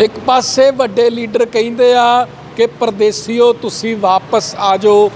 ਇੱਕ ਪਾਸੇ ਵੱਡੇ ਲੀਡਰ ਕਹਿੰਦੇ ਆ ਕਿ ਪਰਦੇਸੀਓ, ਤੁਸੀਂ ਵਾਪਸ ਆ ਜਾਓ।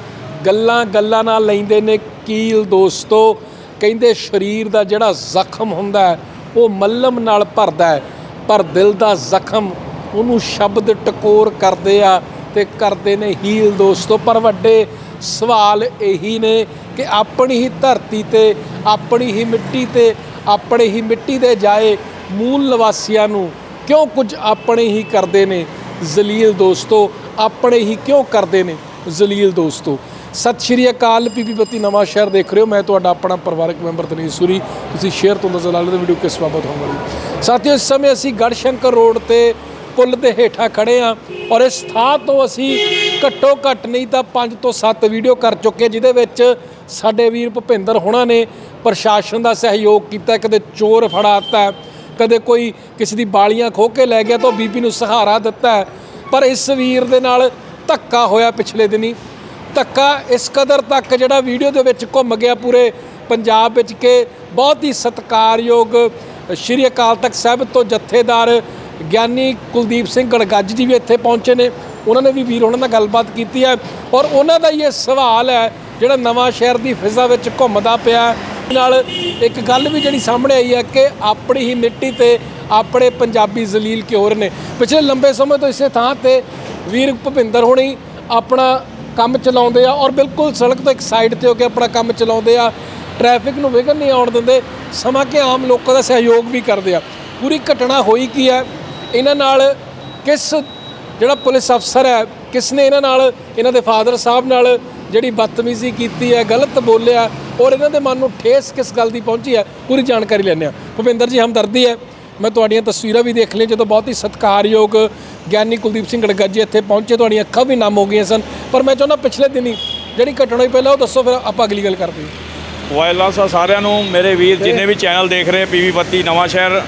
ਗੱਲਾਂ ਗੱਲਾਂ ਨਾਲ ਲੈਂਦੇ ਨੇ ਕੀਲ ਦੋਸਤੋ। ਕਹਿੰਦੇ ਸਰੀਰ ਦਾ ਜਿਹੜਾ ਜ਼ਖਮ ਹੁੰਦਾ ਉਹ ਮੱਲਮ ਨਾਲ ਭਰਦਾ ਹੈ, ਪਰ ਦਿਲ ਦਾ ਜ਼ਖਮ ਉਹਨੂੰ ਸ਼ਬਦ ਟਕੋਰ ਕਰਦੇ ਆ ਤੇ ਕਰਦੇ ਨੇ ਹੀਲ ਦੋਸਤੋ। ਪਰ ਵੱਡੇ ਸਵਾਲ ਇਹੀ ਨੇ ਕਿ ਆਪਣੀ ਹੀ ਧਰਤੀ ਤੇ, ਆਪਣੀ ਹੀ ਮਿੱਟੀ ਤੇ, ਆਪਣੇ ਹੀ ਮਿੱਟੀ ਦੇ ਜਾਏ ਮੂਲ ਨਿਵਾਸੀਆਂ ਨੂੰ ਕਿਉਂ ਕੁਝ ਆਪਣੇ ਹੀ ਕਰਦੇ ਨੇ ਜ਼ਲੀਲ ਦੋਸਤੋ? ਆਪਣੇ ਹੀ ਕਿਉਂ ਕਰਦੇ ਨੇ ਜ਼ਲੀਲ ਦੋਸਤੋ? ਸਤਿ ਸ਼੍ਰੀ ਅਕਾਲ ਪੀਪੀ ਬੱਤੀ ਨਵਾਂ ਸ਼ਹਿਰ ਦੇਖ ਰਹੇ ਹੋ। ਮੈਂ ਤੁਹਾਡਾ ਆਪਣਾ ਪਰਿਵਾਰਕ ਮੈਂਬਰ ਤਨੀਸ਼ ਸੂਰੀ। ਤੁਸੀਂ ਸ਼ੇਅਰ ਤੋਂ ਨਜ਼ਰ ਲਾ ਲਓ ਵੀਡੀਓ ਕਿਸ ਬਾਬਤ ਹੋਣ ਵਾਲੀ ਸਾਥੀਓ, ਇਸ ਸਮੇਂ ਅਸੀਂ ਗੜਸ਼ੰਕਰ ਰੋਡ ਤੇ ਪੁਲ ਦੇ ਹੇਠਾਂ ਖੜੇ ਆ ਔਰ ਇਸ ਥਾਂ ਤੋਂ ਅਸੀਂ ਘੱਟੋ ਘੱਟ ਨਹੀਂ ਤਾਂ 5 ਤੋਂ 7 ਵੀਡੀਓ ਕਰ ਚੁੱਕੇ ਜਿਹਦੇ ਵਿੱਚ ਸਾਡੇ ਵੀਰ ਭੁਪਿੰਦਰ ਹੋਣਾ ਨੇ ਪ੍ਰਸ਼ਾਸਨ ਦਾ ਸਹਿਯੋਗ ਕੀਤਾ ਕਦੇ ਚੋਰ ਫੜਾਤਾ ਕਦੇ ਕੋਈ ਕਿਸੇ ਦੀ ਬਾਲੀਆਂ ਖੋਹ ਕੇ ਲੈ ਗਿਆ ਤਾਂ ਬੀਬੀ ਨੂੰ ਸਹਾਰਾ ਦਿੱਤਾ ਹੈ। ਪਰ ਇਸ ਵੀਰ ਦੇ ਨਾਲ ਧੱਕਾ ਹੋਇਆ ਪਿਛਲੇ ਦਿਨੀ। ਧੱਕਾ ਇਸ ਕਦਰ ਤੱਕ ਜਿਹੜਾ ਵੀਡੀਓ ਦੇ ਵਿੱਚ ਘੁੰਮ ਗਿਆ ਪੂਰੇ ਪੰਜਾਬ ਵਿੱਚ ਕਿ ਬਹੁਤ ਹੀ ਸਤਿਕਾਰਯੋਗ ਸ਼੍ਰੀ ਅਕਾਲ ਤਖਤ ਸਾਹਿਬ ਤੋਂ ਜਥੇਦਾਰ ਗਿਆਨੀ ਕੁਲਦੀਪ ਸਿੰਘ ਗੜਗੱਜ ਜੀ ਵੀ ਇੱਥੇ ਪਹੁੰਚੇ ਨੇ। ਉਹਨਾਂ ਨੇ ਵੀ ਵੀਰ ਉਹਨਾਂ ਨਾਲ ਗੱਲਬਾਤ ਕੀਤੀ ਹੈ। ਔਰ ਉਹਨਾਂ ਦਾ ਹੀ ਇਹ ਸਵਾਲ ਹੈ, ਜਿਹੜਾ ਨਵਾਂ ਸ਼ਹਿਰ ਦੀ ਫਿਜ਼ਾ ਵਿੱਚ ਘੁੰਮਦਾ ਪਿਆ ਨਾਲ ਇੱਕ ਗੱਲ ਵੀ ਜਿਹੜੀ ਸਾਹਮਣੇ ਆਈ ਹੈ ਕਿ ਆਪਣੀ ਹੀ ਮਿੱਟੀ ਤੇ ਆਪਣੇ ਪੰਜਾਬੀ ਜ਼ਲੀਲ ਕਿਉਰ ਨੇ। ਪਿਛਲੇ ਲੰਬੇ ਸਮੇਂ ਤੋਂ ਇਸੇ ਥਾਂ ਤੇ ਵੀਰ ਭੁਪਿੰਦਰ ਹੋਣੀ ਆਪਣਾ ਕੰਮ ਚਲਾਉਂਦੇ ਆ ਔਰ ਬਿਲਕੁਲ ਸੜਕ ਤੋਂ ਇੱਕ ਸਾਈਡ ਤੇ ਹੋ ਕੇ ਆਪਣਾ ਕੰਮ ਚਲਾਉਂਦੇ ਆ। ਟ੍ਰੈਫਿਕ ਨੂੰ ਵਿਘਨ ਨਹੀਂ ਆਉਣ ਦਿੰਦੇ, ਸਮਾਂ ਕਿ ਆਮ ਲੋਕਾਂ ਦਾ ਸਹਿਯੋਗ ਵੀ ਕਰਦੇ ਆ। ਪੂਰੀ ਘਟਨਾ ਹੋਈ ਕੀ ਹੈ? ਇਹਨਾਂ ਨਾਲ ਕਿਸ ਜਿਹੜਾ ਪੁਲਿਸ ਅਫਸਰ ਹੈ, ਕਿਸ ਨੇ ਇਹਨਾਂ ਨਾਲ, ਇਹਨਾਂ ਦੇ ਫਾਦਰ ਸਾਹਿਬ ਨਾਲ ਜਿਹੜੀ ਬਦਤਮੀਜ਼ੀ ਕੀਤੀ ਹੈ, ਗਲਤ ਬੋਲਿਆ ਔਰ ਇਹਨਾਂ ਦੇ ਮਨ ਨੂੰ ਠੇਸ ਕਿਸ ਗੱਲ ਦੀ ਪਹੁੰਚੀ ਹੈ, ਪੂਰੀ ਜਾਣਕਾਰੀ ਲੈਂਦੇ ਹਾਂ। ਭੁਪਿੰਦਰ ਜੀ, ਹਮਦਰਦੀ ਹੈ, ਮੈਂ ਤੁਹਾਡੀਆਂ ਤਸਵੀਰਾਂ ਵੀ ਦੇਖ ਲਈਆਂ, ਜਦੋਂ ਬਹੁਤ ਹੀ ਸਤਿਕਾਰਯੋਗ ਗਿਆਨੀ ਕੁਲਦੀਪ ਸਿੰਘ ਗੜਗੱਜ ਜੀ ਇੱਥੇ ਪਹੁੰਚੇ, ਤੁਹਾਡੀਆਂ ਅੱਖਾਂ ਵੀ ਨਮ ਹੋ ਗਈਆਂ ਸਨ। ਪਰ ਮੈਂ ਚਾਹੁੰਦਾ ਪਿਛਲੇ ਦਿਨੀ ਜਿਹੜੀ ਘਟਨਾ ਹੋਈ, ਪਹਿਲਾਂ ਉਹ ਦੱਸੋ, ਫਿਰ ਆਪਾਂ ਅਗਲੀ ਗੱਲ ਕਰਦੇ ਹਾਂ। ਵਾਇਲਾ ਸਾ ਸਾਰਿਆਂ ਨੂੰ, ਮੇਰੇ ਵੀਰ ਜਿੰਨੇ ਵੀ ਚੈਨਲ ਦੇਖ ਰਹੇ ਪੀਵੀ ਬੱਤੀ, ਨਵਾਂ ਸ਼ਹਿਰ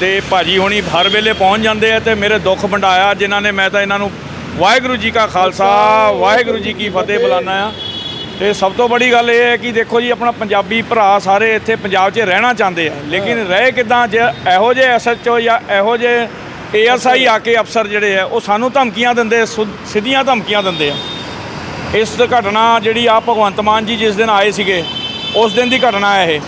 ਤੇ ਭਾਜੀ ਹੋਣੀ, ਹਰ ਵੇਲੇ ਪਹੁੰਚ ਜਾਂਦੇ ਆ ਤੇ ਮੇਰੇ ਦੁੱਖ ਵੰਡਾਇਆ, ਜਿਨ੍ਹਾਂ ਨੇ ਮੈਂ ਤਾਂ ਇਹਨਾਂ ਨੂੰ ਵਾਹਿਗੁਰੂ ਜੀ ਕਾ ਖਾਲਸਾ ਵਾਹਿਗੁਰੂ ਜੀ ਕੀ ਫਤਿਹ ਬੁਲਾਣਾ ਆ। ਤੇ ਸਭ ਤੋਂ ਬੜੀ ਗੱਲ ਇਹ ਹੈ ਕਿ ਦੇਖੋ ਜੀ ਆਪਣਾ ਪੰਜਾਬੀ ਭਰਾ ਸਾਰੇ ਇੱਥੇ ਪੰਜਾਬ 'ਚ ਰਹਿਣਾ ਚਾਹੁੰਦੇ ਆ। ਲੇਕਿਨ ਰਹੇ ਕਿਦਾਂ ਜੇ ਇਹੋ ਜਿਹੇ ਐਸਐਚਓ ਜਾਂ ਇਹੋ ਜਿਹੇ ਏਐਸਆਈ ਆ ਕੇ ਅਫਸਰ ਜਿਹੜੇ ਆ ਉਹ ਸਾਨੂੰ ਧਮਕੀਆਂ ਦਿੰਦੇ ਸਿੱਧੀਆਂ ਧਮਕੀਆਂ ਦਿੰਦੇ ਆ। ਇਸ ਘਟਨਾ ਜਿਹੜੀ ਆ ਭਗਵੰਤ ਮਾਨ ਜੀ ਜਿਸ ਦਿਨ ਆਏ ਸੀਗੇ ਉਸ ਦਿਨ ਦੀ ਘਟਨਾ ਹੈ ਇਹ।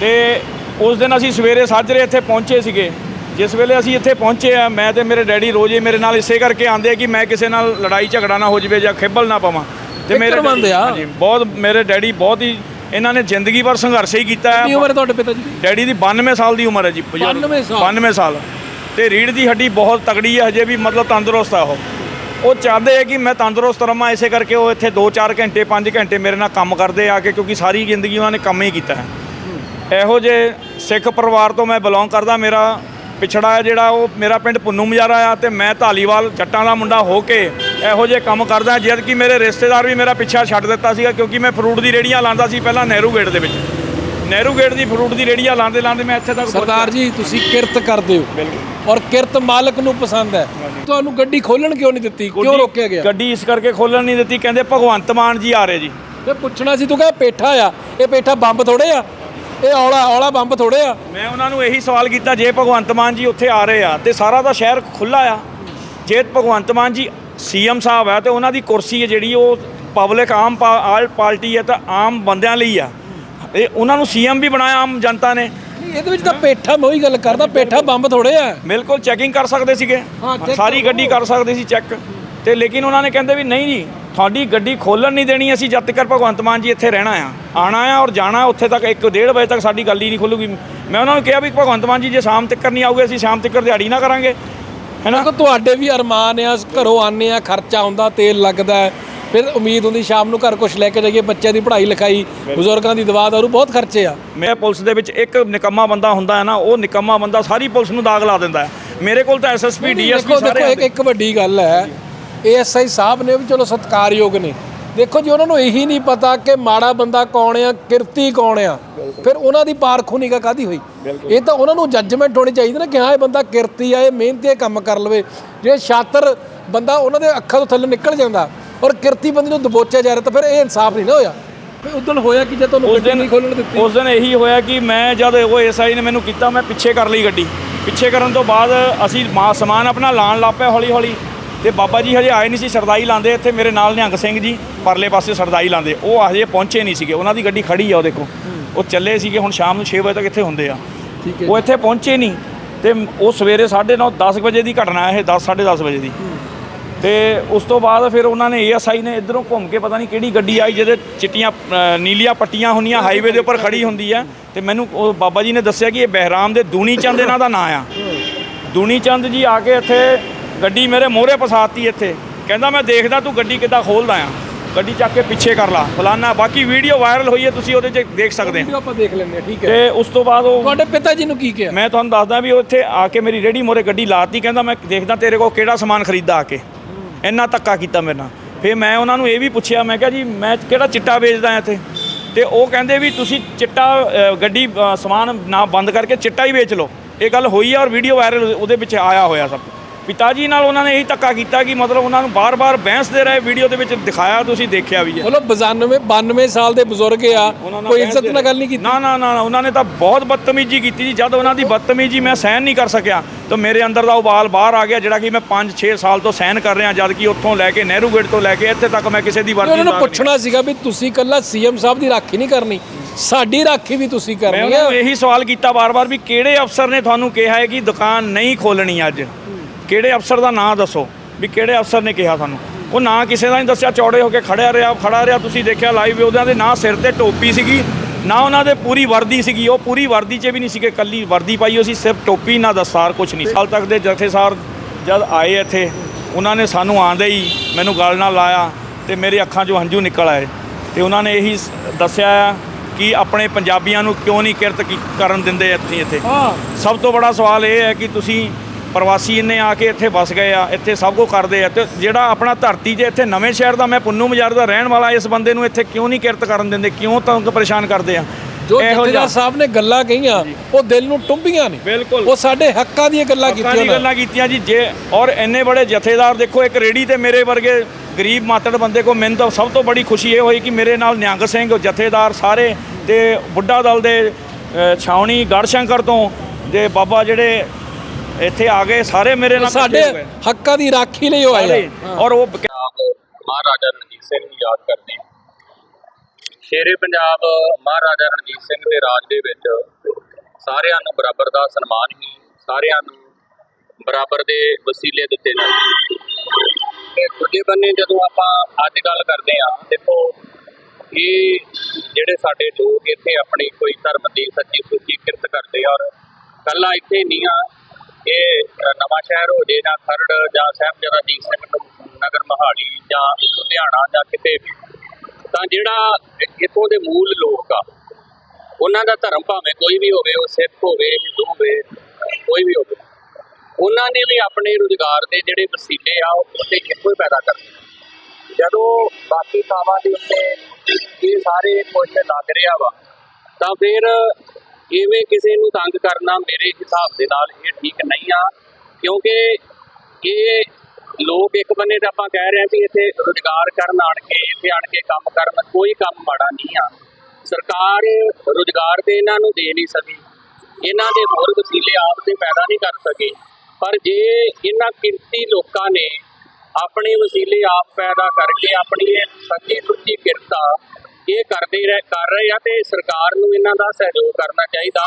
ਤੇ ਉਸ ਦਿਨ ਅਸੀਂ ਸਵੇਰੇ ਸਾਜਰੇ ਇੱਥੇ ਪਹੁੰਚੇ ਸੀਗੇ। ਜਿਸ ਵੇਲੇ ਅਸੀਂ ਇੱਥੇ ਪਹੁੰਚੇ ਆ ਮੈਂ ਤੇ ਮੇਰੇ ਡੈਡੀ ਰੋਜ਼ੇ ਮੇਰੇ ਨਾਲ ਇਸੇ ਕਰਕੇ ਆਂਦੇ ਆ ਕਿ ਮੈਂ ਕਿਸੇ ਨਾਲ ਲੜਾਈ ਝਗੜਾ ਨਾ ਹੋ ਜਵੇ ਜਾਂ ਖੇਬਲ ਨਾ ਪਵਾਂ। ਫਿਕਰਮੰਦ ਡੈਡੀ- ਆ। ਹਾਂਜੀ, ਬਹੁਤ ਮੇਰੇ ਡੈਡੀ ਬਹੁਤ ਹੀ ਇਹਨਾਂ ਨੇ ਜ਼ਿੰਦਗੀ ਭਰ ਸੰਘਰਸ਼ ਹੀ ਕੀਤਾ ਹੈ। ਉਮਰ ਹੈ ਤੁਹਾਡੇ ਪਿਤਾ ਜੀ ਦੀ? ਡੈਡੀ ਦੀ 92 ਸਾਲ ਦੀ ਉਮਰ ਹੈ ਜੀ ਬਜ਼ੁਰਗ। 92 ਸਾਲ। 92 ਸਾਲ। ਤੇ ਰੀੜ ਦੀ ਹੱਡੀ ਬਹੁਤ ਤਗੜੀ ਹੈ ਹਜੇ ਵੀ ਮਤਲਬ ਤੰਦਰੁਸਤ ਆ ਉਹ। ਉਹ ਚਾਹੁੰਦੇ ਆ ਕਿ ਮੈਂ ਤੰਦਰੁਸਤ ਰਵਾਂ ਇਸੇ ਕਰਕੇ ਉਹ ਇੱਥੇ 2-4 ਘੰਟੇ 5 ਘੰਟੇ ਮੇਰੇ ਨਾਲ ਕੰਮ ਕਰਦੇ ਆ ਕੇ ਕਿਉਂਕਿ ਸਾਰੀ ਜ਼ਿੰਦਗੀ ਉਹਨਾਂ ਨੇ ਕੰਮ ਹੀ ਕੀਤਾ ਹੈ। ਇਹੋ ਜੇ ਸਿੱਖ ਪਰਿਵਾਰ ਤੋਂ ਮੈਂ ਬਿਲੋਂਗ ਕਰਦਾ ਮੇਰਾ ਪਿਛੜਾ ਹੈ ਜਿਹੜਾ ਉਹ ਮੇਰਾ ਪਿੰਡ ਪੁੰਨੂ ਮਜਾਰਾ ਆ ਤੇ ਮੈਂ ਢਾਲੀਵਾਲ ਜੱਟਾਂ ਦਾ ਮੁੰਡਾ ਹੋ ਕੇ ਇਹੋ ਜੇ ਕੰਮ ਕਰਦਾ ਜਦ ਕਿ ਮੇਰੇ ਰਿਸ਼ਤੇਦਾਰ ਵੀ ਮੇਰਾ ਪਿੱਛਾ ਛੱਡ ਦਿੱਤਾ ਸੀਗਾ ਕਿਉਂਕਿ ਮੈਂ ਫਰੂਟ ਦੀ ਰੇੜੀਆਂ ਲਾਉਂਦਾ ਸੀ ਪਹਿਲਾਂ ਨਹਿਰੂ ਗੇਟ ਦੇ ਵਿੱਚ। ਨਹਿਰੂ ਗੇਟ ਦੀ ਫਰੂਟ ਦੀ ਰੇੜੀਆਂ ਲਾਉਂਦੇ ਲਾਉਂਦੇ ਮੈਂ ਇੱਥੇ ਤੱਕ ਸਰਦਾਰ ਜੀ ਤੁਸੀਂ ਕਿਰਤ ਕਰਦੇ ਹੋ ਬਿਲਕੁਲ। ਔਰ ਕਿਰਤ ਮਾਲਕ ਨੂੰ ਪਸੰਦ ਹੈ। ਤੁਹਾਨੂੰ ਗੱਡੀ ਖੋਲਣ ਕਿਉਂ ਨਹੀਂ ਦਿੱਤੀ? ਕਿਉਂ ਰੋਕਿਆ ਗਿਆ? ਗੱਡੀ ਇਸ ਕਰਕੇ ਖੋਲਣ ਨਹੀਂ ਦਿੱਤੀ ਕਹਿੰਦੇ ਭਗਵੰਤ ਮਾਨ ਜੀ ਆ ਰਹੇ ਜੀ। ਤੇ ਪੁੱਛਣਾ ਸੀ ਤੂੰ ਕਹਿੰਦਾ ਪੇਠਾ ਆ। ਇਹ ਪੇਠਾ ਬੰਬ ਥੋੜੇ ਆ। ਇਹ ਔਲਾ ਔਲਾ ਬੰਬ ਥੋੜੇ ਆ। ਮੈਂ ਉਹਨਾਂ ਨੂੰ ਇਹੀ ਸਵਾਲ ਕੀਤਾ ਜੇ ਭਗਵੰਤ ਮਾਨ ਜੀ ਉੱਥੇ ਆ ਰਹੇ ਆ ਤੇ ਸਾਰਾ ਦਾ ਸ਼ਹਿਰ ਖੁੱਲਾ ਆ ਜੇ ਭਗਵੰਤ ਮਾਨ ਜੀ ਸੀਐਮ ਸਾਹਿਬ ਆ ਤੇ ਉਹਨਾਂ ਦੀ ਕੁਰਸੀ ਹੈ ਜਿਹੜੀ ਉਹ ਪਬਲਿਕ ਆਮ ਆਲ ਪਾਰਟੀ ਹੈ ਤਾਂ ਆਮ ਬੰਦਿਆਂ ਲਈ ਆ। ਇਹ ਉਹਨਾਂ ਨੂੰ ਸੀਐਮ ਵੀ ਬਣਾਇਆ ਆਮ ਜਨਤਾ ਨੇ। ਇਹਦੇ ਵਿੱਚ ਤਾਂ ਪੇਠਾ ਮੈਂ ਉਹੀ ਗੱਲ ਕਰਦਾ ਪੇਠਾ ਬੰਬ ਥੋੜੇ ਆ। ਬਿਲਕੁਲ ਚੈਕਿੰਗ ਕਰ ਸਕਦੇ ਸੀਗੇ। ਸਾਰੀ ਗੱਡੀ ਕਰ ਸਕਦੇ ਸੀ ਚੈੱਕ। ਤੇ ਲੇਕਿਨ ਉਹਨਾਂ ਨੇ ਕਹਿੰਦੇ ਵੀ ਨਹੀਂ ਜੀ ਤੁਹਾਡੀ ਗੱਡੀ ਖੋਲਣ ਨਹੀਂ ਦੇਣੀ ਅਸੀਂ ਜਦ ਤੱਕ ਭਗਵੰਤ ਮਾਨ ਜੀ ਇੱਥੇ ਰਹਿਣਾ ਆ ਆਣਾ ਆ ਔਰ ਜਾਣਾ ਉੱਥੇ ਤੱਕ 1:30 ਵਜੇ ਤੱਕ ਸਾਡੀ ਗੱਲ ਹੀ ਨਹੀਂ ਖੁੱਲੂਗੀ। ਮੈਂ ਉਹਨਾਂ ਨੂੰ ਕਿਹਾ ਵੀ ਭਗਵੰਤ ਮਾਨ ਜੀ ਜੇ ਸ਼ਾਮ ਤੱਕ ਨਹੀਂ ਆਉਗੇ ਅਸੀਂ ਸ਼ਾਮ ਤੱਕ ਦਿਹਾੜੀ ਨਾ ਕਰਾਂਗੇ। ਹੈਨਾ ਦੇਖੋ ਤੁਹਾਡੇ ਵੀ ਅਰਮਾਨ ਆ ਘਰੋਂ ਆਨੇ ਆ ਖਰਚਾ ਹੁੰਦਾ ਤੇਲ ਲੱਗਦਾ। ਫਿਰ ਉਮੀਦ ਹੁੰਦੀ ਸ਼ਾਮ ਨੂੰ ਘਰ ਕੁਝ ਲੈ ਕੇ ਜਾਈਏ ਬੱਚਿਆਂ ਦੀ ਪੜ੍ਹਾਈ ਲਿਖਾਈ ਬਜ਼ੁਰਗਾਂ ਦੀ ਦਵਾ ਦਾਰੂ ਬਹੁਤ ਖਰਚੇ ਆ। ਮੈਂ ਪੁਲਿਸ ਦੇ ਵਿੱਚ ਇੱਕ ਨਿਕੰਮਾ ਬੰਦਾ ਹੁੰਦਾ ਹੈ ਨਾ ਉਹ ਨਿਕੰਮਾ ਬੰਦਾ ਸਾਰੀ ਪੁਲਿਸ ਨੂੰ ਦਾਗ ਲਾ ਦਿੰਦਾ ਹੈ। ਮੇਰੇ ਕੋਲ ਤਾਂ ਐਸਐਸਪੀ ਡੀਐਸਪੀ ਸਾਰੇ ਦੇਖੋ ਇੱਕ ਵੱਡੀ ਗੱਲ ਹੈ ਏਐਸਆਈ ਸਾਹਿਬ ਨੇ ਵੀ ਚਲੋ ਸਤਿਕਾਰਯੋਗ ਨੇ। ਦੇਖੋ ਜੀ ਉਹਨਾਂ ਨੂੰ ਇਹੀ ਨਹੀਂ ਪਤਾ ਕਿ ਮਾੜਾ ਬੰਦਾ ਕੌਣ ਆ ਕਿਰਤੀ ਕੌਣ ਆ। ਫਿਰ ਉਹਨਾਂ ਦੀ ਪਾਰਖੂਨੀਗਾ ਕਾਦੀ ਹੋਈ? ਇਹ ਤਾਂ ਉਹਨਾਂ ਨੂੰ ਜੱਜਮੈਂਟ ਹੋਣੀ ਚਾਹੀਦੀ ਨਾ ਕਿ ਹਾਂ ਇਹ ਬੰਦਾ ਕਿਰਤੀ ਆ ਇਹ ਮਿਹਨਤੀ ਕੰਮ ਕਰ ਲਵੇ। ਜੇ ਛਾਤਰ ਬੰਦਾ ਉਹਨਾਂ ਦੇ ਅੱਖਾਂ ਤੋਂ ਥੱਲੇ ਨਿਕਲ ਜਾਂਦਾ ਔਰ ਕਿਰਤੀ ਬੰਦੇ ਨੂੰ ਦਬੋਚਿਆ ਜਾ ਰਿਹਾ ਤਾਂ ਫਿਰ ਇਹ ਇਨਸਾਫ ਨਹੀਂ ਨਾ ਹੋਇਆ। ਉਦੋਂ ਹੋਇਆ ਕਿ ਜੇ ਤੁਹਾਨੂੰ ਗੱਡੀ ਨਹੀਂ ਖੋਲਣ ਦਿੱਤੀ? ਉਸ ਦਿਨ ਇਹੀ ਹੋਇਆ ਕਿ ਮੈਂ ਜਦ ਉਹ ਐਸਆਈ ਨੇ ਮੈਨੂੰ ਕੀਤਾ ਮੈਂ ਪਿੱਛੇ ਕਰ ਲਈ ਗੱਡੀ। ਪਿੱਛੇ ਕਰਨ ਤੋਂ ਬਾਅਦ ਅਸੀਂ ਸਮਾਨ ਆਪਣਾ ਲਾਣ ਲੱਗ ਪਏ ਹੌਲੀ ਹੌਲੀ ਤੇ ਬਾਬਾ ਜੀ ਹਜੇ ਆਏ ਨਹੀਂ ਸੀ ਸਰਦਾਈ ਲਾਉਂਦੇ ਇੱਥੇ ਮੇਰੇ ਨਾਲ ਨਿਹੰਗ ਸਿੰਘ ਜੀ ਪਰਲੇ ਪਾਸੇ ਸਰਦਾਈ ਲਾਉਂਦੇ ਉਹ ਹਜੇ ਪਹੁੰਚੇ ਨਹੀਂ ਸੀਗੇ ਉਹਨਾਂ ਦੀ ਗੱਡੀ ਖੜੀ ਆ ਉਹ ਦੇਖੋ ਉਹ ਚੱਲੇ ਸੀਗੇ ਹੁਣ ਸ਼ਾਮ ਨੂੰ 6 ਵਜੇ ਤੱਕ ਇੱਥੇ ਹੁੰਦੇ ਆ। ਠੀਕ ਹੈ ਉਹ ਇੱਥੇ ਪਹੁੰਚੇ ਨਹੀਂ ਤੇ ਉਹ ਸਵੇਰੇ 9:30 10 ਵਜੇ ਦੀ ਘਟਨਾ ਇਹ 10 10:30 ਵਜੇ ਦੀ। ਤੇ ਉਸ ਤੋਂ ਬਾਅਦ ਫਿਰ ਉਹਨਾਂ ਨੇ ਏਐਸਆਈ ਨੇ ਇਧਰੋਂ ਘੁੰਮ ਕੇ ਪਤਾ ਨਹੀਂ ਕਿਹੜੀ ਗੱਡੀ ਆਈ ਜਿਹਦੇ ਚਿੱਟੀਆਂ ਨੀਲੀਆਂ ਪੱਟੀਆਂ ਹੁੰਦੀਆਂ ਹਾਈਵੇ ਦੇ ਉੱਪਰ ਖੜੀ ਹੁੰਦੀ ਆ। ਤੇ ਮੈਨੂੰ ਉਹ ਬਾਬਾ ਜੀ ਨੇ ਦੱਸਿਆ ਕਿ ਇਹ ਬਹਿਰਾਮ ਦੇ ਦੂਣੀ ਚੰਦ ਇਹਨਾਂ ਦਾ ਨਾਂ ਆ। ਦੂਣੀ ਚੰਦ ਜੀ ਆ ਕੇ ਇੱਥੇ ਗੱਡੀ ਮੇਰੇ ਮੋਹਰੇ ਫਸਾਤੀ ਇੱਥੇ। ਕਹਿੰਦਾ ਮੈਂ ਦੇਖਦਾ ਤੂੰ ਗੱਡੀ ਕਿੱਦਾਂ ਖੋਲਦਾ ਆ। ਗੱਡੀ ਚੱਕ ਕੇ ਪਿੱਛੇ ਕਰ ਲਾ। ਫਲਾਨਾ ਬਾਕੀ ਵੀਡੀਓ ਵਾਇਰਲ ਹੋਈ ਹੈ ਤੁਸੀਂ ਉਹਦੇ 'ਚ ਦੇਖ ਸਕਦੇ ਆ ਵੀਡੀਓ ਆਪਾਂ ਦੇਖ ਲੈਂਦੇ ਹਾਂ ਠੀਕ ਹੈ। ਤੇ ਉਸ ਤੋਂ ਬਾਅਦ ਉਹ ਤੁਹਾਡੇ ਪਿਤਾ ਜੀ ਨੂੰ ਕੀ ਕਿਹਾ? ਮੈਂ ਤੁਹਾਨੂੰ ਦੱਸਦਾ ਵੀ ਉਹ ਇੱਥੇ ਆ ਕੇ ਮੇਰੀ ਰੇੜੀ ਮੋਰੇ ਗੱਡੀ ਲਾਤੀ। ਕਹਿੰਦਾ ਮੈਂ ਦੇਖਦਾ ਤੇਰੇ ਕੋਲ ਕਿਹੜਾ ਸਮਾਨ ਖਰੀਦਾ ਆ ਕੇ। ਇੰਨਾ ਧੱਕਾ ਕੀਤਾ ਮੇਰੇ ਨਾਲ। ਫਿਰ ਮੈਂ ਉਹਨਾਂ ਨੂੰ ਇਹ ਵੀ ਪੁੱਛਿਆ ਮੈਂ ਕਿਹਾ ਜੀ ਮੈਂ ਕਿਹੜਾ ਚਿੱਟਾ ਵੇਚਦਾ ਇੱਥੇ? ਤੇ ਉਹ ਕਹਿੰਦੇ ਵੀ ਤੁਸੀਂ ਚਿੱਟਾ ਅ, ਗੱਡੀ ਅ, ਸਮਾਨ ਨਾ ਬੰਦ ਕਰਕੇ ਚਿੱਟਾ ਹੀ ਵੇਚ ਲਓ। ਇਹ ਗੱਲ ਹੋਈ ਆ ਔਰ ਵੀਡੀਓ ਵਾਇਰਲ ਉਹਦੇ ਵਿੱਚ ਆਇਆ ਹੋਇਆ ਸਭ ਪਿਤਾ ਜੀ ਨਾਲ ਉਹਨਾਂ ਨੇ ਇਹੀ ਧੱਕਾ ਕੀਤਾ ਕਿ ਮਤਲਬ ਉਹਨਾਂ ਨੂੰ ਬਾਰ-ਬਾਰ ਬਹਿਸ ਦੇ ਰਹੇ ਵੀਡੀਓ ਦੇ ਵਿੱਚ ਦਿਖਾਇਆ ਤੁਸੀਂ ਦੇਖਿਆ ਵੀ ਹੈ। ਬੋਲੋ 92 92 ਸਾਲ ਦੇ ਬਜ਼ੁਰਗ ਆ ਉਹਨਾਂ ਨਾਲ ਕੋਈ ਇੱਜ਼ਤ ਨਾਲ ਗੱਲ ਨਹੀਂ ਕੀਤੀ? ਨਾ ਨਾ ਨਾ ਨਾ, ਉਹਨਾਂ ਨੇ ਤਾਂ ਬਹੁਤ ਬਦਤਮੀਜੀ ਕੀਤੀ ਜੀ। ਜਦ ਉਹਨਾਂ ਦੀ ਬਦਤਮੀਜੀ ਮੈਂ ਸਹਿਨ ਨਹੀਂ ਕਰ ਸਕਿਆ ਤਾਂ ਮੇਰੇ ਅੰਦਰ ਦਾ ਉਬਾਲ ਬਾਹਰ ਆ ਗਿਆ ਜਿਹੜਾ ਕਿ ਮੈਂ 5-6 ਸਾਲ ਤੋਂ ਸਹਿਨ ਕਰ ਰਿਹਾ ਜਦ ਕਿ ਉੱਥੋਂ ਲੈ ਕੇ ਨਹਿਰੂ ਗੇਟ ਤੋਂ ਲੈ ਕੇ ਇੱਥੇ ਤੱਕ ਮੈਂ ਕਿਸੇ ਦੀ ਵਰਦੀ ਉਹਨਾਂ ਨੂੰ। ਪੁੱਛਣਾ ਸੀਗਾ ਵੀ ਤੁਸੀਂ ਕੱਲਾ ਸੀਐਮ ਸਾਹਿਬ ਦੀ ਰਾਖੀ ਨਹੀਂ ਕਰਨੀ ਸਾਡੀ ਰਾਖੀ ਵੀ ਤੁਸੀਂ ਮੈਂ ਕਰਨੀ ਉਹਨਾਂ ਹੈ ਨੂੰ ਇਹੀ ਸਵਾਲ ਕੀਤਾ ਬਾਰ-ਬਾਰ ਵੀ ਕਿਹੜੇ ਅਫਸਰ ਨੇ ਤੁਹਾਨੂੰ ਕਿਹਾ ਹੈ ਕਿ ਦੁਕਾਨ ਨਹੀਂ ਖੋਲਣੀ ਅੱਜ? ਕਿਹੜੇ ਅਫਸਰ ਦਾ ਨਾਂ ਦੱਸੋ? ਵੀ ਕਿਹੜੇ ਅਫਸਰ ਨੇ ਕਿਹਾ ਤੁਹਾਨੂੰ? ਉਹ ਨਾਂ ਕਿਸੇ ਦਾ ਨਹੀਂ ਦੱਸਿਆ ਚੌੜੇ ਹੋ ਕੇ ਖੜਿਆ ਰਿਹਾ ਖੜਾ ਰਿਹਾ ਤੁਸੀਂ ਦੇਖਿਆ ਲਾਈਵ ਉਹਦਿਆਂ ਦੇ ਨਾਂ ਸਿਰ ਤੇ ਟੋਪੀ ਸੀਗੀ ਨਾ ਉਹਨਾਂ ਦੇ ਪੂਰੀ ਵਰਦੀ ਸੀਗੀ ਉਹ ਪੂਰੀ ਵਰਦੀ 'ਚ ਵੀ ਨਹੀਂ ਸੀਗੇ ਕੱਲੀ ਵਰਦੀ ਪਾਈ ਹੋਈ ਸੀ ਸਿਰਫ ਟੋਪੀ ਨਾ ਦਸਤਾਰ ਕੁਝ ਨਹੀਂ। ਸਾਲ ਤੱਕ ਦੇ ਜਥੇਦਾਰ ਜਦ ਆਏ ਇੱਥੇ ਉਹਨਾਂ ਨੇ ਸਾਨੂੰ ਆਂਦੇ ਹੀ ਮੈਨੂੰ ਗੱਲ ਨਾਲ ਲਾਇਆ ਤੇ ਮੇਰੇ ਅੱਖਾਂ 'ਚੋਂ ਹੰਝੂ ਨਿਕਲ ਆਏ। ਤੇ ਉਹਨਾਂ ਨੇ ਇਹੀ ਦੱਸਿਆ ਆ ਕਿ ਆਪਣੇ ਪੰਜਾਬੀਆਂ ਨੂੰ ਕਿਉਂ ਨਹੀਂ ਕਿਰਤ ਕਰਨ ਦਿੰਦੇ ਇੱਥੇ? ਹਾਂ। ਸਭ ਤੋਂ ਬੜਾ ਸਵਾਲ ਇਹ ਹੈ ਕਿ ਤੁਸੀਂ ਪ੍ਰਵਾਸੀ ਇੰਨੇ ਆ ਕੇ ਇੱਥੇ ਵਸ ਗਏ ਆ ਇੱਥੇ ਸਭ ਕੁਝ ਕਰਦੇ ਆ ਤੇ ਜਿਹੜਾ ਆਪਣਾ ਧਰਤੀ 'ਚ ਇੱਥੇ ਨਵੇਂ ਸ਼ਹਿਰ ਦਾ ਮੈਂ ਪੁੰਨੂ ਮਜਾਰ ਦਾ ਰਹਿਣ ਵਾਲਾ ਇਸ ਬੰਦੇ ਨੂੰ ਇੱਥੇ ਕਿਉਂ ਨਹੀਂ ਕਿਰਤ ਕਰਨ ਦਿੰਦੇ ਕਿਉਂ ਤੰਗ ਪਰੇਸ਼ਾਨ ਕਰਦੇ ਆ? ਜੋ ਇਹੋ ਜਥੇਦਾਰ ਸਾਹਿਬ ਨੇ ਗੱਲਾਂ ਕਹੀਆਂ ਉਹ ਦਿਲ ਨੂੰ ਟੁੰਬੀਆਂ ਨੇ। ਉਹ ਸਾਡੇ ਹੱਕਾਂ ਦੀਆਂ ਗੱਲਾਂ ਕੀਤੀਆਂ ਨੇ। ਗੱਲਾਂ ਕੀਤੀਆਂ ਜੀ ਜੇ ਔਰ ਇੰਨੇ ਬੜੇ ਜਥੇਦਾਰ ਦੇਖੋ ਇੱਕ ਰੇੜੀ ਤੇ ਮੇਰੇ ਵਰਗੇ ਗਰੀਬ ਮਾਤੜ ਬੰਦੇ ਕੋ ਮੈਨੂੰ ਤਾਂ ਸਭ ਤੋਂ ਬੜੀ ਖੁਸ਼ੀ ਇਹ ਹੋਈ ਕਿ ਮੇਰੇ ਨਾਲ ਨਿਹੰਗ ਸਿੰਘ ਜਥੇਦਾਰ ਸਾਰੇ ਤੇ ਬੁੱਢਾ ਦਲ ਦੇ ਛਾਉਣੀ ਗੜਸ਼ੰਕਰ ਤੋਂ ਦੇ ਬਾਬਾ ਜਿਹੜੇ ਇੱਥੇ ਆ ਗਏ ਸਾਰੇ ਮੇਰੇ ਨਾਲ ਸਾਡੇ ਇਕੱਠੇ ਹੋ ਗਏ। ਹੱਕਾਂ ਦੀ ਰਾਖੀ ਲਈ ਉਹ ਆਏ ਸਾਰੇ। ਆ। ਔਰ ਉਹ ਪੰਜਾਬ ਮਹਾਰਾਜਾ ਰਣਜੀਤ ਸਿੰਘ ਨੂੰ ਯਾਦ ਕਰਦੇ ਹਾਂ ਸ਼ੇਰੇ ਪੰਜਾਬ ਮਹਾਰਾਜਾ ਰਣਜੀਤ ਸਿੰਘ ਦੇ ਰਾਜ ਦੇ ਵਿੱਚ ਸਾਰਿਆਂ ਨੂੰ ਬਰਾਬਰ ਦਾ ਸਨਮਾਨ ਹੀ ਸਾਰਿਆਂ ਨੂੰ ਬਰਾਬਰ ਦੇ ਵਸੀਲੇ ਦਿੱਤੇ ਜਾਂਦੇ ਤੇ ਦੂਜੇ ਬੰਨੇ ਜਦੋਂ ਆਪਾਂ ਅੱਜ ਗੱਲ ਕਰਦੇ ਹਾਂ ਦੇਖੋ ਇਹ ਜਿਹੜੇ ਸਾਡੇ ਲੋਕ ਇੱਥੇ ਆਪਣੀ ਕੋਈ ਧਰਮ ਦੀ ਸੱਚੀ ਸੁੱਚੀ ਕਿਰਤ ਕਰਦੇ ਆ ਔਰ ਕੱਲਾ ਇੱਥੇ ਨਹੀਂ ਆ ਇਹ ਨਵਾਂ ਸ਼ਹਿਰ ਹੋ ਜੇ ਜਾਂ ਖਰੜ ਜਾਂ ਸਾਹਿਬਜ਼ਾਦਾ ਅਜੀਤ ਸਿੰਘ ਨਗਰ ਮਹਾਲੀ ਜਾਂ ਲੁਧਿਆਣਾ ਜਾਂ ਕਿਤੇ ਵੀ, ਤਾਂ ਜਿਹੜਾ ਇੱਥੋਂ ਦੇ ਮੂਲ ਲੋਕ ਆ, ਉਹਨਾਂ ਦਾ ਧਰਮ ਭਾਵੇਂ ਕੋਈ ਵੀ ਹੋਵੇ, ਉਹ ਸਿੱਖ ਹੋਵੇ, ਹਿੰਦੂ ਹੋਵੇ, ਕੋਈ ਵੀ ਹੋਵੇ, ਉਹਨਾਂ ਨੇ ਵੀ ਆਪਣੇ ਰੁਜ਼ਗਾਰ ਦੇ ਜਿਹੜੇ ਵਸੀਲੇ ਆ, ਉਹ ਉੱਥੇ ਇੱਥੋਂ ਹੀ ਪੈਦਾ ਕਰਨੇ ਜਦੋਂ ਬਾਕੀ ਥਾਵਾਂ ਦੇ ਉੱਤੇ ਇਹ ਸਾਰੇ ਕੁਝ ਲੱਗ ਰਿਹਾ ਵਾ, ਤਾਂ ਫਿਰ ਇਵੇਂ ਕਿਸੇ ਨੂੰ ਤੰਗ ਕਰਨਾ ਮੇਰੇ ਹਿਸਾਬ ਦੇ ਨਾਲ ਇਹ ਠੀਕ ਨਹੀਂ ਆ, ਕਿਉਂਕਿ ਇਹ ਲੋਕ ਇੱਕ ਬੰਨੇ ਤਾਂ ਆਪਾਂ ਕਹਿ ਰਹੇ ਹਾਂ ਵੀ ਇੱਥੇ ਰੁਜ਼ਗਾਰ ਕਰਨ ਆਣ ਕੇ, ਇੱਥੇ ਆਣ ਕੇ ਕੰਮ ਕਰਨ ਕੋਈ ਕੰਮ ਮਾੜਾ ਨਹੀਂ ਆ। ਸਰਕਾਰ ਰੁਜ਼ਗਾਰ ਤੇ ਇਹਨਾਂ ਨੂੰ ਦੇ ਨਹੀਂ ਸਕੀ। ਇਹਨਾਂ ਦੇ ਹੋਰ ਵਸੀਲੇ ਆਪ ਤੇ ਪੈਦਾ ਨਹੀਂ ਕਰ ਸਕੇ। ਪਰ ਜੇ ਇਹਨਾਂ ਕਿਰਤੀ ਲੋਕਾਂ ਨੇ ਆਪਣੇ ਵਸੀਲੇ ਆਪ ਪੈਦਾ ਕਰਕੇ ਆਪਣੀ ਇਹ ਸੱਚੀ ਸੁੱਚੀ ਕਿਰਤਾ ਇਹ ਕਰਦੇ ਰਹਿ ਕਰ ਰਹੇ ਆ ਤੇ ਸਰਕਾਰ ਨੂੰ ਇਹਨਾਂ ਦਾ ਸਹਿਯੋਗ ਕਰਨਾ ਚਾਹੀਦਾ।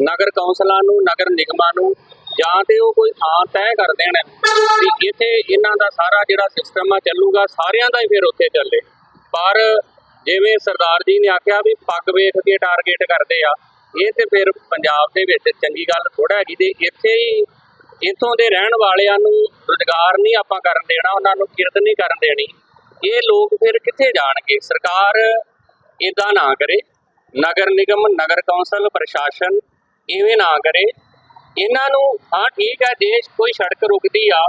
ਨਗਰ ਕੌਂਸਲਾਂ ਨੂੰ, ਨਗਰ ਨਿਗਮਾਂ ਨੂੰ ਜਾਂ ਤੇ ਉਹ ਕੋਈ ਥਾਂ ਤੈਅ ਕਰ ਦੇਣ ਵੀ ਇੱਥੇ ਇਹਨਾਂ ਦਾ ਸਾਰਾ ਜਿਹੜਾ ਸਿਸਟਮ ਆ ਚੱਲੂਗਾ, ਸਾਰਿਆਂ ਦਾ ਹੀ ਫਿਰ ਉੱਥੇ ਚੱਲੇ। ਪਰ ਜਿਵੇਂ ਸਰਦਾਰ ਜੀ ਨੇ ਆਖਿਆ ਵੀ ਪੱਗ ਵੇਖ ਕੇ ਟਾਰਗੇਟ ਕਰਦੇ ਆ, ਇਹ ਤੇ ਫਿਰ ਪੰਜਾਬ ਦੇ ਵਿੱਚ ਚੰਗੀ ਗੱਲ ਥੋੜਾ ਹੈਗੀ ਤੇ ਇੱਥੇ ਹੀ ਇੱਥੋਂ ਦੇ ਰਹਿਣ ਵਾਲਿਆਂ ਨੂੰ ਰੁਜ਼ਗਾਰ ਨਹੀਂ ਆਪਾਂ ਕਰਨ ਦੇਣਾ, ਉਹਨਾਂ ਨੂੰ ਕਿਰਤ ਨਹੀਂ ਕਰਨ ਦੇਣੀ। ਇਹ ਲੋਕ ਫਿਰ ਕਿੱਥੇ ਜਾਣਗੇ? ਸਰਕਾਰ ਇਦਾਂ ਨਾ ਕਰੇ। ਨਗਰ ਨਿਗਮ, ਨਗਰ ਕੌਂਸਲ, ਪ੍ਰਸ਼ਾਸਨ ਇਵੇਂ ਨਾ ਕਰੇ। ਇਹਨਾਂ ਨੂੰ, ਹਾਂ, ਠੀਕ ਹੈ, ਜੇ ਕੋਈ ਸੜਕ ਰੁਕਦੀ ਆ,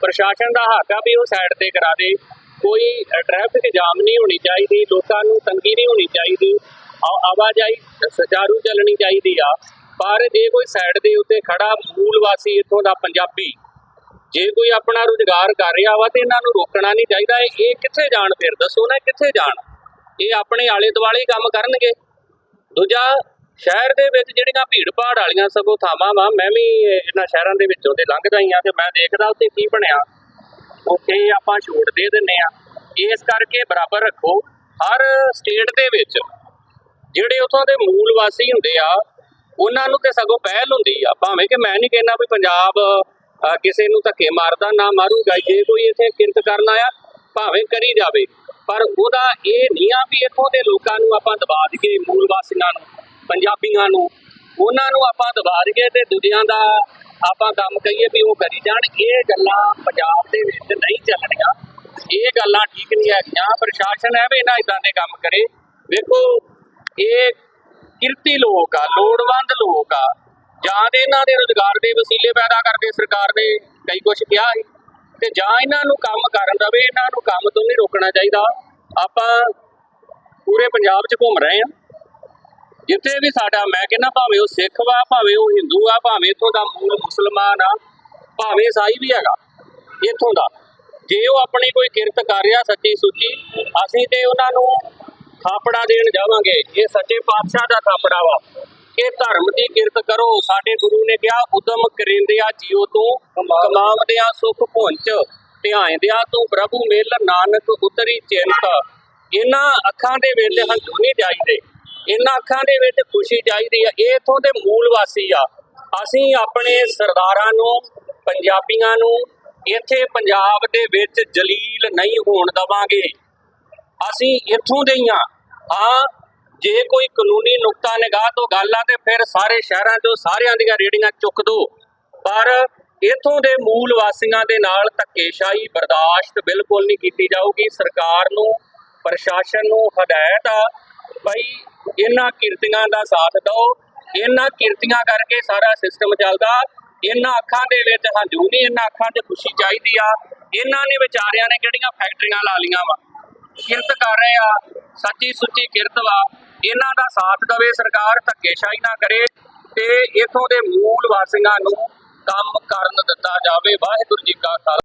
ਪ੍ਰਸ਼ਾਸਨ ਦਾ ਹੱਕ ਆ ਵੀ ਉਹ ਸਾਈਡ ਤੇ ਕਰਾ ਦੇ। ਕੋਈ ਟ੍ਰੈਫਿਕ ਜਾਮ ਨਹੀਂ ਹੋਣੀ ਚਾਹੀਦੀ, ਲੋਕਾਂ ਨੂੰ ਤੰਗੀ ਨਹੀਂ ਹੋਣੀ ਚਾਹੀਦੀ। ਆ- ਆਵਾਜਾਈ ਸੁਚਾਰੂ ਚੱਲਣੀ ਚਾਹੀਦੀ ਆ। ਪਰ ਜੇ ਕੋਈ ਸਾਈਡ ਦੇ ਉੱਤੇ ਖੜਾ ਮੂਲ ਵਾਸੀ ਇੱਥੋਂ ਦਾ ਪੰਜਾਬੀ ਜੇ ਕੋਈ ਆਪਣਾ ਰੁਜ਼ਗਾਰ ਕਰ ਰਿਹਾ ਵਾ ਤੇ ਇਹਨਾਂ ਨੂੰ ਰੋਕਣਾ ਨਹੀਂ ਚਾਹੀਦਾ, ਇਹ ਕਿੱਥੇ ਜਾਣ ਫਿਰ? ਦੱਸੋ ਨਾ ਕਿੱਥੇ ਜਾਣ? ਇਹ ਆਪਣੇ ਆਲੇ ਦੁਆਲੇ ਹੀ ਕੰਮ ਕਰਨਗੇ। ਦੂਜਾ, ਸ਼ਹਿਰ ਦੇ ਵਿੱਚ ਜਿਹੜੀਆਂ ਭੀੜ ਭਾੜ ਵਾਲੀਆਂ ਸਗੋਂ ਥਾਵਾਂ ਵਾ, ਮੈਂ ਵੀ ਇਹਨਾਂ ਸ਼ਹਿਰਾਂ ਦੇ ਵਿੱਚੋਂ ਦੇ ਲੰਘਦਾ ਹੀ ਆ ਤੇ ਮੈਂ ਦੇਖਦਾ ਉੱਥੇ ਕੀ ਬਣਿਆ। ਉੱਥੇ ਆਪਾਂ ਛੋਟ ਦੇ ਦਿੰਨੇ ਆ ਇਸ ਕਰਕੇ ਬਰਾਬਰ ਰੱਖੋ, ਹਰ ਸਟੇਟ ਦੇ ਵਿੱਚ ਜਿਹੜੇ ਉਥੋਂ ਦੇ ਮੂਲ ਵਾਸੀ ਹੁੰਦੇ ਆ, ਉਹਨਾਂ ਨੂੰ ਤੇ ਸਗੋਂ ਪਹਿਲ ਹੁੰਦੀ ਆ। ਭਾਵੇਂ ਕਿ ਮੈਂ ਨਹੀਂ ਕਹਿੰਦਾ ਵੀ ਪੰਜਾਬ ਕਿਸੇ ਨੂੰ ਧੱਕੇ ਮਾਰਦਾ ਨਾ ਮਾਰੂਗਾ। ਜੇ ਕੋਈ ਇੱਥੇ ਕਿਰਤ ਕਰਨ ਆਇਆ, ਭਾਵੇਂ ਕਰੀ ਜਾਵੇ। ਪਰ ਉਹਦਾ ਇਹ ਨਹੀਂ ਆ ਵੀ ਇੱਥੋਂ ਦੇ ਲੋਕਾਂ ਨੂੰ ਆਪਾਂ ਦਬਾ ਦਈਏ, ਮੂਲ ਵਾਸੀਆਂ ਨੂੰ, ਪੰਜਾਬੀਆਂ ਨੂੰ। ਉਹਨਾਂ ਨੂੰ ਆਪਾਂ ਦਬਾ ਦਈਏ ਤੇ ਦੂਜਿਆਂ ਦਾ ਆਪਾਂ ਕੰਮ ਕਹੀਏ ਵੀ ਉਹ ਕਰੀ ਜਾਣ। ਇਹ ਗੱਲਾਂ ਪੰਜਾਬ ਦੇ ਵਿੱਚ ਨਹੀਂ ਚੱਲਣੀਆਂ। ਇਹ ਗੱਲਾਂ ਠੀਕ ਨਹੀਂ ਹੈਗੀਆਂ। ਪ੍ਰਸ਼ਾਸਨ ਐਵੇਂ ਨਾ ਇਦਾਂ ਦੇ ਕੰਮ ਕਰੇ। ਵੇਖੋ, ਇਹ ਕਿਰਤੀ ਲੋਕ ਆ, ਲੋੜਵੰਦ ਲੋਕ ਆ। ਜਾਂ ਤੇ ਇਹਨਾਂ ਦੇ ਰੋਜ਼ਗਾਰ ਦੇ ਵਸੀਲੇ ਪੈਦਾ ਕਰਦੇ, ਸਰਕਾਰ ਨੇ ਕਈ ਕੁਝ ਕਿਹਾ ਸੀ। ਤੇ ਜਾਂ ਇਹਨਾਂ ਨੂੰ ਕੰਮ ਕਰਨ ਦਵੇ, ਇਹਨਾਂ ਨੂੰ ਕੰਮ ਤੋਂ ਨਹੀਂ ਰੋਕਣਾ ਚਾਹੀਦਾ। ਆਪਾਂ ਪੂਰੇ ਪੰਜਾਬ 'ਚ ਘੁੰਮ ਰਹੇ ਆ ਜਿੱਥੇ ਵੀ ਸਾਡਾ, ਮੈਂ ਕਹਿੰਦਾ ਭਾਵੇਂ ਉਹ ਸਿੱਖ ਵਾ, ਭਾਵੇਂ ਉਹ ਹਿੰਦੂ ਆ, ਭਾਵੇਂ ਇੱਥੋਂ ਦਾ ਮੂਲ ਮੁਸਲਮਾਨ ਆ, ਭਾਵੇਂ ਈਸਾਈ ਵੀ ਹੈਗਾ, ਇੱਥੋਂ ਦਾ। ਜੇ ਉਹ ਆਪਣੀ ਕੋਈ ਕਿਰਤ ਕਰ ਰਿਹਾ ਸੱਚੀ ਸੁੱਚੀ, ਅਸੀਂ ਤੇ ਉਹਨਾਂ ਨੂੰ ਥਾਪੜਾ ਦੇਣ ਜਾਵਾਂਗੇ। ਇਹ ਸੱਚੇ ਪਾਤਸ਼ਾਹ ਦਾ ਥਾਪੜਾ ਵਾ। ਇਹ ਧਰਮ ਦੀ ਕਿਰਤ ਕਰੋ। ਸਾਡੇ ਗੁਰੂ ਨੇ ਕਿਹਾ, ਉਦਮ ਕਰਿੰਦਿਆ ਜੀਉ ਤੂੰ ਕਮਾਵਦਿਆਂ ਸੁਖ ਪੁੰਚ ਧਿਆਇਂਦਿਆਂ ਤੂੰ ਪ੍ਰਭੂ ਮਿਲ, ਨਾਨਕ ਉਤਰੀ ਚਿੰਤ। ਇਹਨਾਂ ਅੱਖਾਂ ਦੇ ਵਿੱਚ ਹੰਝੂ ਨਹੀਂ ਚਾਹੀਦੇ ਇਹਨਾਂ ਅੱਖਾਂ ਦੇ ਵਿੱਚ ਖੁਸ਼ੀ ਚਾਹੀਦੀ ਆ। ਇਹ ਇਥੋਂ ਦੇ ਮੂਲ ਵਾਸੀ ਆ। ਅਸੀਂ ਆਪਣੇ ਸਰਦਾਰਾਂ ਨੂੰ, ਪੰਜਾਬੀਆਂ ਨੂੰ ਇੱਥੇ ਪੰਜਾਬ ਦੇ ਵਿੱਚ ਜਲੀਲ ਨਹੀਂ ਹੋਣ ਦਵਾਂਗੇ। ਅਸੀਂ ਇੱਥੋਂ ਦੇ ਹੀ ਆ। ਹਾਂ ਜੇ ਕੋਈ ਕਾਨੂੰਨੀ ਨੁਕਤਾ, ਨਿਗਾਹ ਤੋਂ ਗੱਲ ਆ ਤੇ ਫਿਰ ਸਾਰੇ ਸ਼ਹਿਰਾਂ 'ਚੋਂ ਸਾਰਿਆਂ ਦੀਆਂ ਰੇੜੀਆਂ ਚੁੱਕ ਦੋ। ਪਰ ਇੱਥੋਂ ਦੇ ਮੂਲ ਵਾਸੀਆਂ ਦੇ ਨਾਲ ਧੱਕੇਸ਼ਾਹੀ ਬਰਦਾਸ਼ਤ ਬਿਲਕੁਲ ਨਹੀਂ ਕੀਤੀ ਜਾਊਗੀ। ਸਰਕਾਰ ਨੂੰ, ਪ੍ਰਸ਼ਾਸਨ ਨੂੰ ਹਦਾਇਤ ਆ ਭਾਈ ਇਹਨਾਂ ਕਿਰਤੀਆਂ ਦਾ ਸਾਥ ਦਿਓ। ਇਹਨਾਂ ਕਿਰਤੀਆਂ ਕਰਕੇ ਸਾਰਾ ਸਿਸਟਮ ਚੱਲਦਾ। ਇਹਨਾਂ ਅੱਖਾਂ ਦੇ ਵਿੱਚ ਹੰਝੂ ਨਹੀਂ, ਇਹਨਾਂ ਅੱਖਾਂ 'ਚ ਖੁਸ਼ੀ ਚਾਹੀਦੀ ਆ। ਇਹਨਾਂ ਨੇ ਵਿਚਾਰਿਆਂ ਨੇ ਕਿਹੜੀਆਂ ਫੈਕਟਰੀਆਂ ਲਾ ਲੀਆਂ ਵਾ? ਕਿਰਤ ਕਰ ਰਹੇ ਆ, ਸੱਚੀ ਸੁੱਚੀ ਕਿਰਤ ਵਾ। ਇਹਨਾਂ ਦਾ ਸਾਥ ਦੇਵੇ, ਸਰਕਾਰ ਧੱਕੇਸ਼ਾਹੀ ਨਾ ਕਰੇ ਤੇ ਇਥੋਂ ਦੇ ਮੂਲ ਵਾਸੀਆਂ ਨੂੰ ਕੰਮ ਕਰਨ ਦਿੱਤਾ ਜਾਵੇ। ਵਾਹਿਗੁਰੂ ਜੀ ਕਾ ਖਾਲਸਾ।